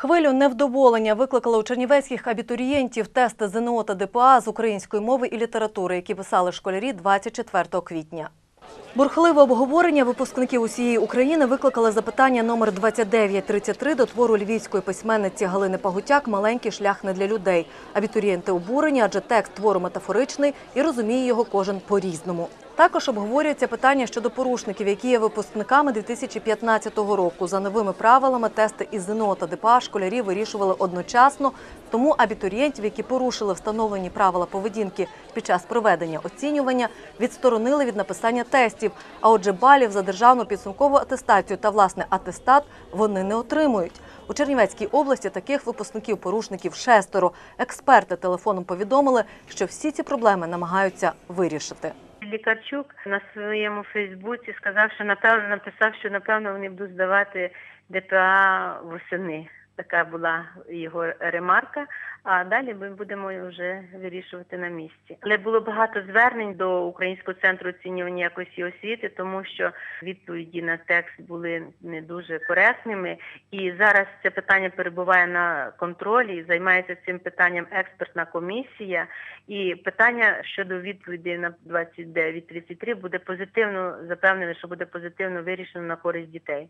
Хвилю невдоволення викликали у чернівецьких абітурієнтів тести ЗНО та ДПА з української мови і літератури, які писали школярі 24 квітня. Бурхливе обговорення випускників усієї України викликали запитання номер 2933 до твору львівської письменниці Галини Пагутяк «Маленький шлях не для людей». Абітурієнти обурені, адже текст твору метафоричний і розуміє його кожен по-різному. Також обговорюється питання щодо порушників, які є випускниками 2015 року. За новими правилами тести із ЗНО та ДПА школярі вирішували одночасно, тому абітурієнтів, які порушили встановлені правила поведінки під час проведення оцінювання, відсторонили від написання тестів. А отже, балів за державну підсумкову атестацію та власне атестат вони не отримують. У Чернівецькій області таких випускників-порушників шестеро. Експерти телефоном повідомили, що всі ці проблеми намагаються вирішити. Лікарчук на своєму Фейсбуці сказав, що напевно написав, що напевно вони будуть здавати ДПА восени. Така була його ремарка. А далі ми будемо вже вирішувати на місці. Але було багато звернень до Українського центру оцінювання якості освіти, тому що відповіді на текст були не дуже коректними. І зараз це питання перебуває на контролі. Займається цим питанням експертна комісія. І питання щодо відповіді на 29.33 буде позитивно запевнене, що буде позитивно вирішено на користь дітей.